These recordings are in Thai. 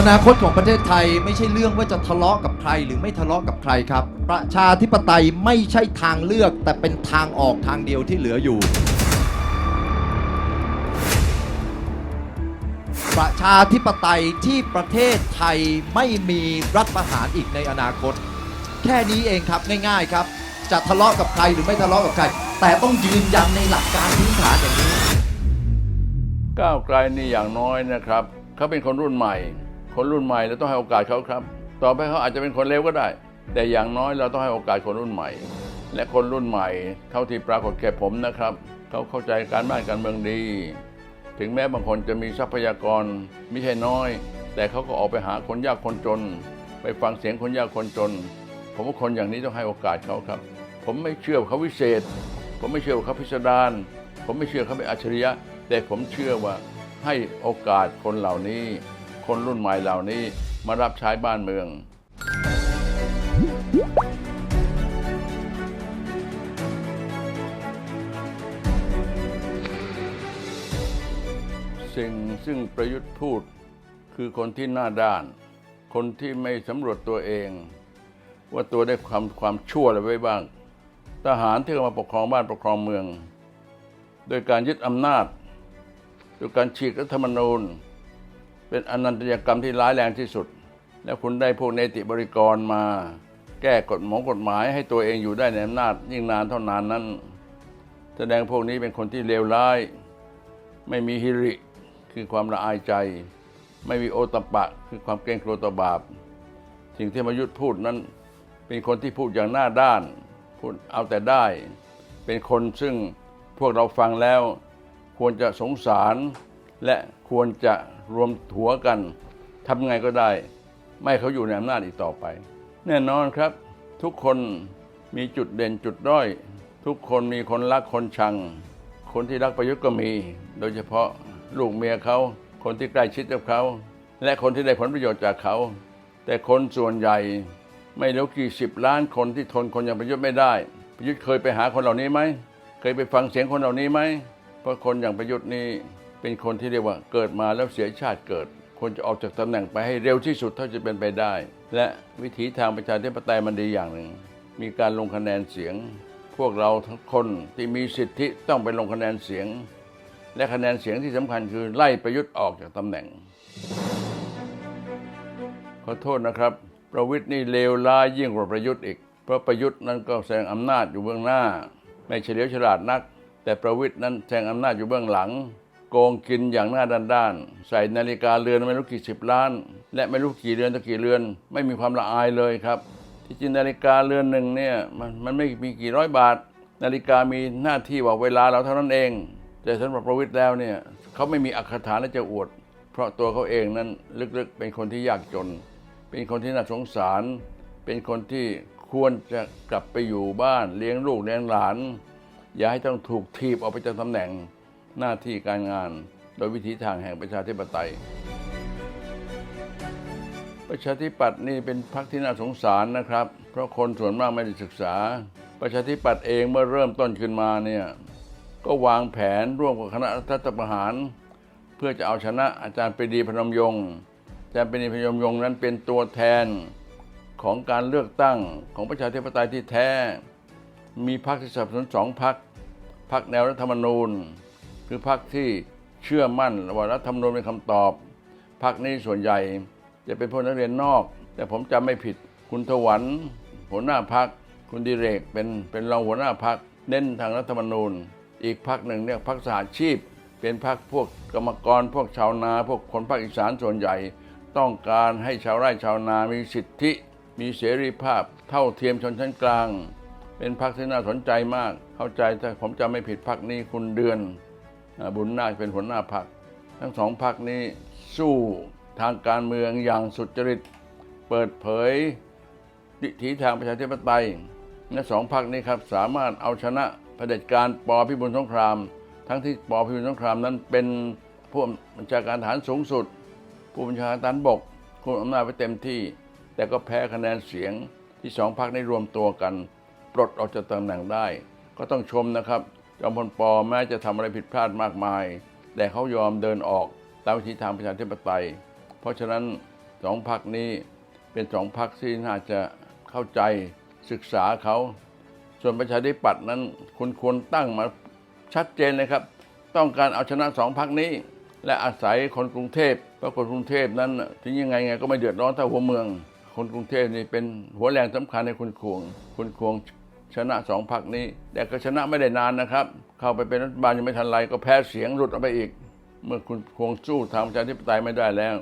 อนาคตของประเทศไทยไม่ใช่เรื่องว่าจะทะเลาะกับใครหรือไม่ทะเลาะกับใครครับ ประชาธิปไตยไม่ใช่ทางเลือก แต่เป็นทางออกทางเดียวที่เหลืออยู่ ประชาธิปไตยที่ประเทศไทยไม่มีรัฐประหารอีกในอนาคต แค่นี้เองครับง่ายๆครับ จะทะเลาะกับใครหรือไม่ทะเลาะกับใคร แต่ต้องยืนยันในหลักการพื้นฐานอย่างนี้ก้าวไกลนี่อย่างน้อยนะครับ เขาเป็นคนรุ่นใหม่ คนรุ่นใหม่เราต้องให้โอกาสเขาครับ ต่อไปเขาอาจจะเป็นคนเลวก็ได้ แต่อย่างน้อยเราต้องให้โอกาสคนรุ่นใหม่ และคนรุ่นใหม่ เท่าที่ปรากฏแก่ผมนะครับเขาเข้าใจการบ้านการเมืองดี ถึงแม้บางคนจะมีทรัพยากรไม่ใช่น้อย แต่เขาก็ออกไปหาคนยากคนจน ไปฟังเสียงคนยากคนจน ผมว่าคนอย่างนี้ต้องให้โอกาสเขาครับ ผมไม่เชื่อว่าเขาวิเศษ ผมไม่เชื่อว่าเขาพิสดารผมไม่เชื่อเขาเป็นอัจฉริยะ แต่ผมเชื่อว่าให้โอกาสคนเหล่านี้ คนรุ่นใหม่เหล่านี้มารับใช้บ้านเมือง สิ่งซึ่งประยุทธ์พูดคือคนที่หน้าด้าน คนที่ไม่สำรวจตัวเอง ว่าตัวได้ความความชั่วอะไรไว้บ้าง ทหารที่เข้ามาปกครองบ้านปกครองเมือง โดยการยึดอำนาจโดยการฉีกรัฐธรรมนูญ เป็นอนันตยกรรมที่ร้ายแรงที่สุด แล้วคุณได้พวกเนติบริกรมา แก้กฎหมายกฎหมายให้ตัวเองอยู่ได้ในอำนาจยิ่งนานเท่านานนั้น แสดงพวกนี้เป็นคนที่เลวร้าย ไม่มีฮิริคือความละอายใจ ไม่มีโอตปปะ คือความเกรงกลัวต่อบาป สิ่งที่มายุทธพูดนั้น เป็นคนที่พูดอย่างหน้าด้าน พูดเอาแต่ได้ เป็นคนซึ่งพวกเราฟังแล้วควรจะสงสาร และควรจะรวมหัวกันทำไงก็ได้ ไม่เขาอยู่ในอำนาจอีกต่อไป แน่นอนครับ ทุกคนมีจุดเด่นจุดด้อย ทุกคนมีคนรักคนชัง คนที่รักประยุทธ์ก็มี โดยเฉพาะลูกเมียเขาคนที่ใกล้ชิดกับเขา และคนที่ได้ผลประโยชน์จากเขา แต่คนส่วนใหญ่ไม่รู้กี่สิบล้านคนที่ทนคนอย่างประยุทธ์ไม่ได้ ประยุทธ์เคยไปหาคนเหล่านี้ไหม เคยไปฟังเสียงคนเหล่านี้ไหม เพราะคนอย่างประยุทธ์นี่ เป็นคนที่เรียกว่าเกิดมาแล้วเสียชาติเกิดคนจะออกจากตำแหน่งไปให้เร็วที่สุดเท่าจะเป็นไปได้ และวิถีทางประชาธิปไตยมันดีอย่างหนึ่ง มีการลงคะแนนเสียง พวกเราทั้งคนที่มีสิทธิต้องไปลงคะแนนเสียง และคะแนนเสียงที่สำคัญคือไล่ประยุทธ์ออกจากตำแหน่ง ขอโทษนะครับ ประวิทย์นี่เลวร้ายยิ่งกว่าประยุทธ์อีก เพราะประยุทธ์นั้นก็แสดงอำนาจอยู่เบื้องหน้า ไม่เฉลียวฉลาดนัก แต่ประวิทย์นั้นแสดงอำนาจอยู่เบื้องหลัง โกงกินอย่างหน้าด้านๆใส่นาฬิกาเรือนไม่รู้กี่สิบล้าน และไม่รู้กี่เรือนต่อกี่เรือน ไม่มีความละอายเลยครับ ที่จริงนาฬิกาเรือนหนึ่งเนี่ยมันมันไม่มีกี่ร้อยบาท นาฬิกามีหน้าที่บอกเวลาเราเท่านั้นเอง แต่สำหรับประวิทย์แล้วเนี่ยเขาไม่มีอักขฐานและจะอวด เพราะตัวเขาเองนั้นลึกๆ เป็นคนที่ยากจน เป็นคนที่น่าสงสาร เป็นคนที่ควรจะกลับไปอยู่บ้านเลี้ยงลูกเลี้ยงหลาน อย่าให้ต้องถูกทีบออกไปจากตำแหน่ง หน้าที่การงานโดยวิธีทางแห่งประชาธิปไตย ประชาธิปัตย์นี่เป็นพรรคที่น่าสงสารนะครับ เพราะคนส่วนมากไม่ได้ศึกษา ประชาธิปัตย์เองเมื่อเริ่มต้นขึ้นมาเนี่ยก็วางแผนร่วมกับคณะรัฐประหาร เพื่อจะเอาชนะอาจารย์ปรีดีพนมยงค์อาจารย์ปรีดีพนมยงค์นั้นเป็นตัวแทนของการเลือกตั้งของประชาธิปไตยที่แท้ มีพรรคที่สับสนุนสองพรรคพรรคแนวรัฐธรรมนูญ คือพรรคที่เชื่อมั่นว่ารัฐธรรมนูญเป็นคำตอบพรรคนี้ส่วนใหญ่จะเป็นพวกนักเรียนนอก แต่ผมจำไม่ผิดคุณถวันหัวหน้าพรรคคุณดิเรกเป็นเป็นรองหัวหน้าพรรคเน้นทางรัฐธรรมนูญ อีกพรรคหนึ่งเนี่ยพรรคสหชีพ เป็นพรรคพวกกรรมกรพวกชาวนา พวกคนภาคอีสานส่วนใหญ่ ต้องการให้ชาวไร่ชาวนามีสิทธิ มีเสรีภาพ เท่าเทียมชนชั้นกลาง เป็นพรรคที่น่าสนใจมาก เข้าใจถ้าผมจำไม่ผิดพรรคนี้คุณเดือน บุญนาคเป็นหัวหน้าพรรคทั้งสองพรรคนี้สู้ทางการเมืองอย่างสุจริต เปิดเผยวิถีทางประชาธิปไตยและสองพรรคนี้ครับสามารถเอาชนะเผด็จการปอพิบูลสงคราม ทั้งที่ปอพิบูลสงครามนั้นเป็นผู้บัญชาการทหารสูงสุด ผู้บัญชาการทหารบกคุมอำนาจไปเต็มที่ แต่ก็แพ้คะแนนเสียงที่สองพรรคได้รวมตัวกัน ปลดออกจากตำแหน่งได้ ก็ต้องชมนะครับ จอมพลปอแม้จะทำอะไรผิดพลาดมากมาย แต่เขายอมเดินออกตามวิธีทางประชาธิปไตย เพราะฉะนั้นสองพักนี้เป็นสองพักที่น่าจะเข้าใจศึกษาเขา ส่วนประชาธิปัตย์นั้นคุณควรตั้งมาชัดเจนเลยครับ ต้องการเอาชนะสองพักนี้ และอาศัยคนกรุงเทพเพราะคนกรุงเทพนั้นถึงยังไงไงก็ไม่เดือดร้อนเท่าหัวเมือง คนกรุงเทพนี่เป็นหัวแรงสำคัญในคุณควงคุณควง ชนะสองพักนี้ แต่ก็ชนะไม่ได้นานนะครับ เข้าไปเป็นรัฐบาลยังไม่ทันไรก็แพ้เสียงหลุดออกไปอีก เมื่อคุณควงสู้ทางประชาธิปไตยไม่ได้แล้ว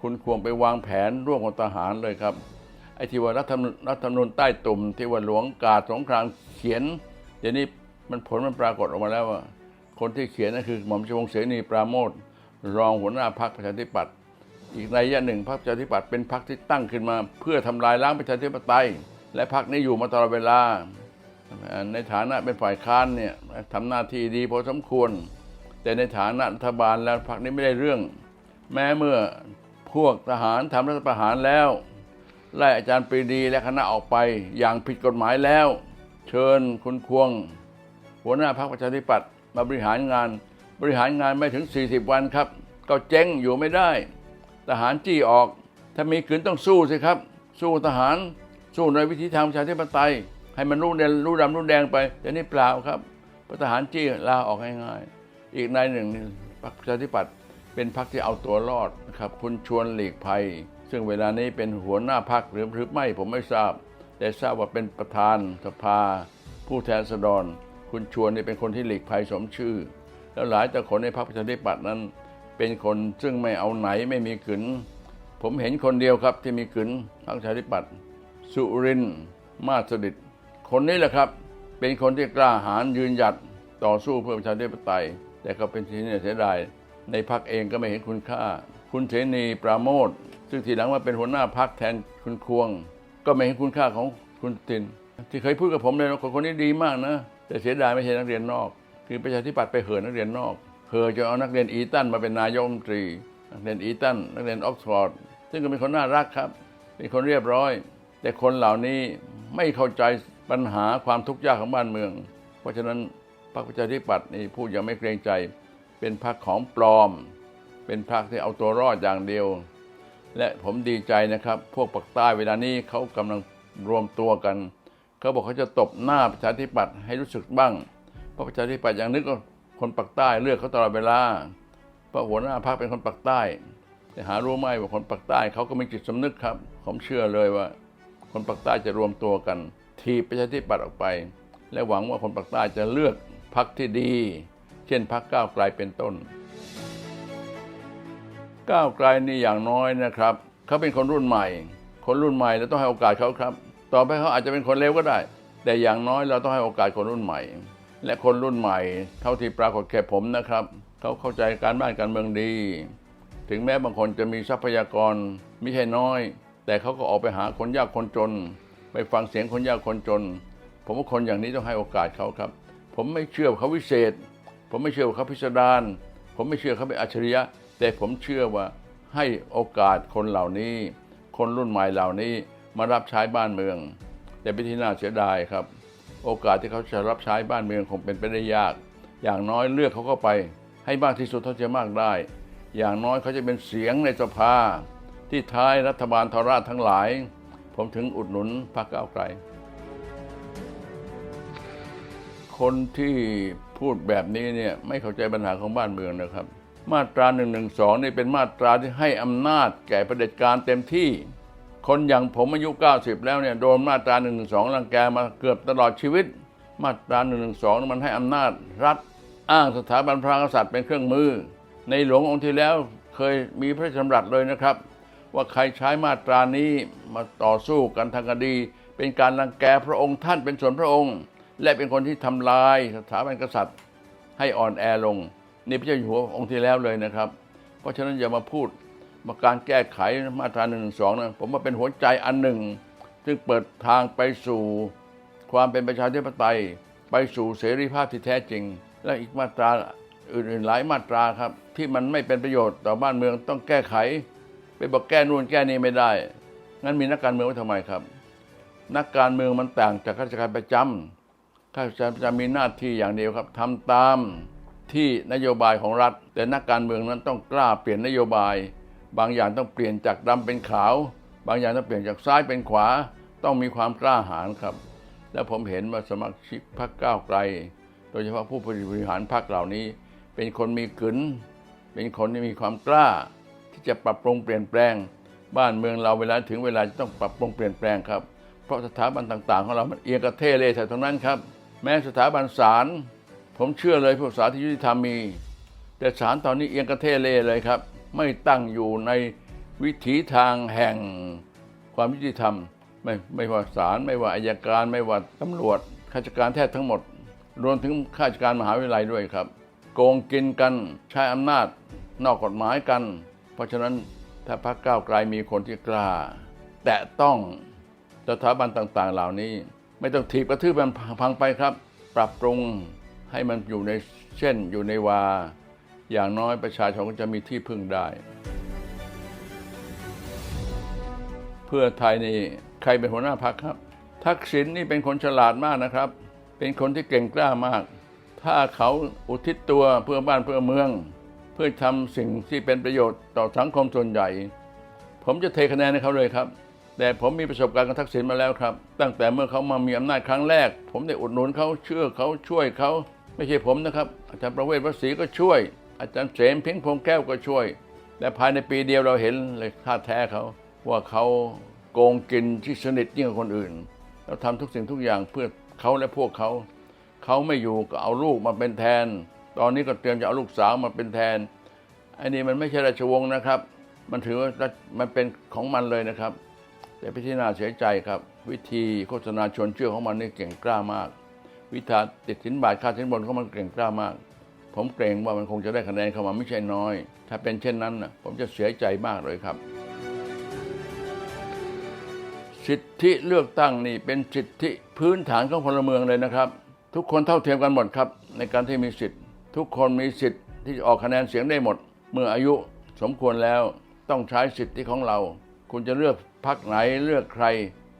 คุณควงไปวางแผนร่วมกับทหารเลยครับไอ้ที่ว่ารัฐธรรมนูญรัฐธรรมนูญใต้ตุ่มที่ว่าหลวงกาดสงครามเขียนเดี๋ยวนี้มันผลมันปรากฏออกมาแล้วว่า คนที่เขียนนั่นคือหม่อมชวงเสนีปราโมทรองหัวหน้าพรรคประชาธิปัตย์อีกในยยะหนึ่งพรรคประชาธิปัตย์เป็นพรรคที่ตั้งขึ้นมา เพื่อทำลายล้างประชาธิปไตย และพรรคนี้อยู่มาตลอดเวลา ในฐานะเป็นฝ่ายค้านเนี่ยทำหน้าที่ดีพอสมควร แต่ในฐานะรัฐบาลแล้วพรรคนี้ไม่ได้เรื่อง แม้เมื่อพวกทหารทำรัฐประหารแล้วไล่อาจารย์ปรีดีและคณะออกไปอย่างผิดกฎหมายแล้ว เชิญคุณควง หัวหน้าพรรคประชาธิปัตย์มาบริหารงาน บริหารงานไม่ถึง 40 วันครับ ก็เจ๊งอยู่ไม่ได้ ทหารจี้ออก ถ้ามีขืนต้องสู้สิครับ สู้ทหาร สู้ในวิธีทางประชาธิปไตย ให้มันรู้แดงรู้ดำรู้แดงไปแต่นี่เปล่าครับพระทหารจี้ลาออกง่ายๆอีกนายหนึ่งพรรคประชาธิปัตย์เป็นพรรคที่เอาตัวรอดนะครับคุณชวนหลีกภัย ซึ่งเวลานี้เป็นหัวหน้าพรรคหรือหรือไม่ผมไม่ทราบ แต่ทราบว่าเป็นประธานสภา ผู้แทนราษฎรคุณชวนนี่เป็นคนที่หลีกภัยสมชื่อ แล้วหลายแต่คนในพรรคประชาธิปัตย์นั้น เป็นคนซึ่งไม่เอาไหนไม่มีขืนผมเห็นคนเดียวครับที่มีขืนพรรคประชาธิปัตย์สุรินทร์มาสดิต คนนี้แหละครับ เป็นคนที่กล้าหาญยืนหยัดต่อสู้เพื่อประชาธิปไตย แต่ก็เป็นที่น่าเสียดายในพรรคเองก็ไม่เห็นคุณค่า คุณเสนีปราโมทซึ่งทีหลังมาเป็นหัวหน้าพรรคแทนคุณควง ก็ไม่เห็นคุณค่าของคุณติน ที่เคยพูดกับผมเลยว่าคนคนนี้ดีมากนะ แต่เสียดายไม่ใช่นักเรียนนอก คือประชาธิปัตย์ไปเหินนักเรียนนอกเหินจะเอานักเรียนอีตันมาเป็นนายกรัฐมนตรี นักเรียนอีตันนักเรียนออกซฟอร์ดซึ่งก็เป็นคนน่ารักครับ เป็นคนเรียบร้อย แต่คนเหล่านี้ไม่เข้าใจ ปัญหาความทุกข์ยากของบ้านเมือง เพราะฉะนั้นพรรคประชาธิปัตย์นี่พูดย่างไม่เกรงใจ เป็นพรรคของปลอม เป็นพรรคที่เอาตัวรอดอย่างเดียว และผมดีใจนะครับ พวกปักใต้เวลานี้เขากำลังรวมตัวกัน เขาบอกเขาจะตบหน้าประชาธิปัตย์ให้รู้สึกบ้าง เพราะประชาธิปัตย์อยังนึกว่าคนปักใต้เลือกเขาตลอดเวลาเพราะหัวหน้าพรรคเป็นคนปักใต้แต่หารู้ไหมว่าคนปักใต้เขาก็มีจิตสำนึกครับ ผมเชื่อเลยว่า คนปักใต้จะรวมตัวกัน ทีบประชาธิปัตย์ออกไป และหวังว่าคนปักใต้จะเลือกพรรคที่ดี เช่นพรรคก้าวไกลเป็นต้น ก้าวไกลนี่อย่างน้อยนะครับ เขาเป็นคนรุ่นใหม่ คนรุ่นใหม่เราต้องให้โอกาสเขาครับ ต่อไปเขาอาจจะเป็นคนเลวก็ได้ แต่อย่างน้อยเราต้องให้โอกาสคนรุ่นใหม่ และคนรุ่นใหม่ เท่าที่ปรากฏแก่ผมนะครับ เขาเข้าใจการบ้านการเมืองดี ถึงแม้บางคนจะมีทรัพยากรไม่ใช่น้อย แต่เขาก็ออกไปหาคนยากคนจน ฟังเสียงคนยากคนจน ผมว่าคนอย่างนี้ต้องให้โอกาสเขาครับ ผมไม่เชื่อว่าเขาวิเศษ ผมไม่เชื่อว่าเขาพิสดารผมไม่เชื่อเขาเป็นอัจฉริยะ แต่ผมเชื่อว่าให้โอกาสคนเหล่านี้ คนรุ่นใหม่เหล่านี้มารับใช้บ้านเมือง แต่เป็นที่น่าเสียดายครับ โอกาสที่เขาจะรับใช้บ้านเมืองคงเป็นไปได้ยาก อย่างน้อยเลือกเขาเข้าไป ให้มากที่สุดเท่าจะมากได้ อย่างน้อยเขาจะเป็นเสียงในสภาที่ท้ายรัฐบาลทราชทั้งหลาย ผมถึงอุดหนุนพรรคก้าวไกล คนที่พูดแบบนี้เนี่ยไม่เข้าใจปัญหาของบ้านเมืองนะครับ มาตรา1นึนี่เป็นมาตราที่ให้อำนาจแก่ประเด็จการเต็มที่ คนอย่างผมอายุ 90 แล้วเนี่ยโดนมาตรา1นึรังแกมาเกือบตลอดชีวิต มาตรา1นึมันให้อำนาจรัฐอ้างสถาบันพระกษัตริย์เป็นเครื่องมือ ในหลวงองค์ที่แล้วเคยมีพระราชดำรัสเลยนะครับ ว่าใครใช้มาตรานี้มาต่อสู้กันทางคดี เป็นการรังแกพระองค์ท่านเป็นส่วนพระองค์ และเป็นคนที่ทำลายสถาบันกษัตริย์ ให้อ่อนแอลงนี่พระเจ้าอยู่หัวองค์ที่แล้วเลยนะครับ เพราะฉะนั้นอย่ามาพูดมาการแก้ไขมาตรา1นึนะผมว่าเป็นหัวใจอันหนึ่ง ซึ่งเปิดทางไปสู่ความเป็นประชาธิปไตย ไปสู่เสรีภาพที่แท้จริง และอีกมาตราอื่นๆหลายมาตราครับ ที่มันไม่เป็นประโยชน์ต่อบ้านเมืองต้องแก้ไข ไปบอกแก้นู่นแก้นี่ไม่ได้ งั้นมีนักการเมืองไว้ทำไมครับ นักการเมืองมันต่างจากข้าราชการประจำข้าราชการประจำมีหน้าที่อย่างเดียวครับทำตามที่นโยบายของรัฐ แต่นักการเมืองนั้นต้องกล้าเปลี่ยนนโยบาย บางอย่างต้องเปลี่ยนจากดำเป็นขาว บางอย่างต้องเปลี่ยนจากซ้ายเป็นขวา ต้องมีความกล้าหาญครับ และผมเห็นว่าสมาชิกพรรคก้าวไกล โดยเฉพาะผู้บริหารพรรคเหล่านี้ เป็นคนมีกึนเป็นคนที่มีความกล้า จะปรับปรุงเปลี่ยนแปลง บ้านเมืองเราเวลาถึงเวลาจะต้องปรับปรุงเปลี่ยนแปลงครับ เพราะสถาบันต่างๆ ของเรามันเอียงกระเทเล่แต่ทั้งนั้นครับ แม้สถาบันศาลผมเชื่อเลยพวกศาลที่ยุติธรรมมี แต่ศาลตอนนี้เอียงกระเทเล่เลยครับ ไม่ตั้งอยู่ในวิถีทางแห่งความยุติธรรม ไม่ไม่ว่าศาลไม่ว่าอายการ ไม่ว่าตำรวจข้าราชการแทบทั้งหมด รวมถึงข้าราชการมหาวิทยาลัยด้วยครับ โกงกินกันใช้อำนาจนอกกฎหมายกัน เพราะฉะนั้นถ้าพรรคก้าวไกลมีคนที่กล้า แต่ต้องสถาบันต่างๆ เหล่านี้ ไม่ต้องถีบกระทืบมันพังไปครับ ปรับปรุงให้มันอยู่ในเช่นอยู่ในวา อย่างน้อยประชาชนก็จะมีที่พึ่งได้ เพื่อไทยนี่ใครเป็นหัวหน้าพักคครับ ทักษิณนี่เป็นคนฉลาดมากนะครับ เป็นคนที่เก่งกล้ามาก ถ้าเขาอุทิศตัวเพื่อบ้านเพื่อเมือง พื่อทำสิ่งที่เป็นประโยชน์ต่อสังคมส่วนใหญ่ ผมจะเทคะแนนให้เขาเลยครับ แต่ผมมีประสบการณ์กับทักษิณมาแล้วครับ ตั้งแต่เมื่อเขามามีอำนาจครั้งแรก ผมได้อุดหนุนเขาเชื่อเขาช่วยเขาไม่ใช่ผมนะครับ อาจารย์ประเวศวศรีก็ช่วย อาจารย์เสมเพียงพงแก้วก็ช่วยและภายในปีเดียวเราเห็นเลยท่าแท้เขาว่าเขาโกงกินที่สนิทยิ่งกว่าคนอื่นเราทำทุกสิ่งทุกอย่างเพื่อเขาและพวกเขา เขาไม่อยู่ก็เอาลูกมาเป็นแทน ตอนนี้ก็เตรียมจะเอาลูกสาวมาเป็นแทนอันนี้มันไม่ใช่ราชวงศ์นะครับ มันถือว่ามันเป็นของมันเลยนะครับ แต่พิธีน่าเสียใจครับ วิธีโฆษณาชวนเชื่อของมันนี่เก่งกล้ามาก วิธีติดสินบาทค่าสินบนของมันเก่งกล้ามาก ผมเกรงว่ามันคงจะได้คะแนนเข้ามาไม่ใช่น้อย ถ้าเป็นเช่นนั้นนะผมจะเสียใจมากเลยครับ สิทธิเลือกตั้งนี่เป็นสิทธิพื้นฐานของพลเมืองเลยนะครับ ทุกคนเท่าเทียมกันหมดครับ ในการที่มีสิทธิ ทุกคนมีสิทธิ์ที่จะออกคะแนนเสียงได้หมด เมื่ออายุสมควรแล้วต้องใช้สิทธิของเรา คุณจะเลือกพรรคไหนเลือกใคร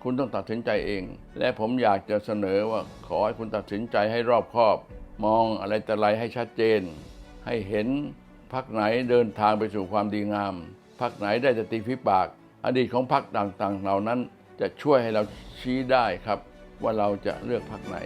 คุณต้องตัดสินใจเอง และผมอยากจะเสนอว่าขอให้คุณตัดสินใจให้รอบคอบ มองอะไรแต่ไรให้ชัดเจน ให้เห็นพรรคไหนเดินทางไปสู่ความดีงามพรรคไหนได้จะตีฟิปาก อดีตของพรรคต่างๆ เหล่านั้นจะช่วยให้เราชี้ได้ครับ ว่าเราจะเลือกพรรคไหน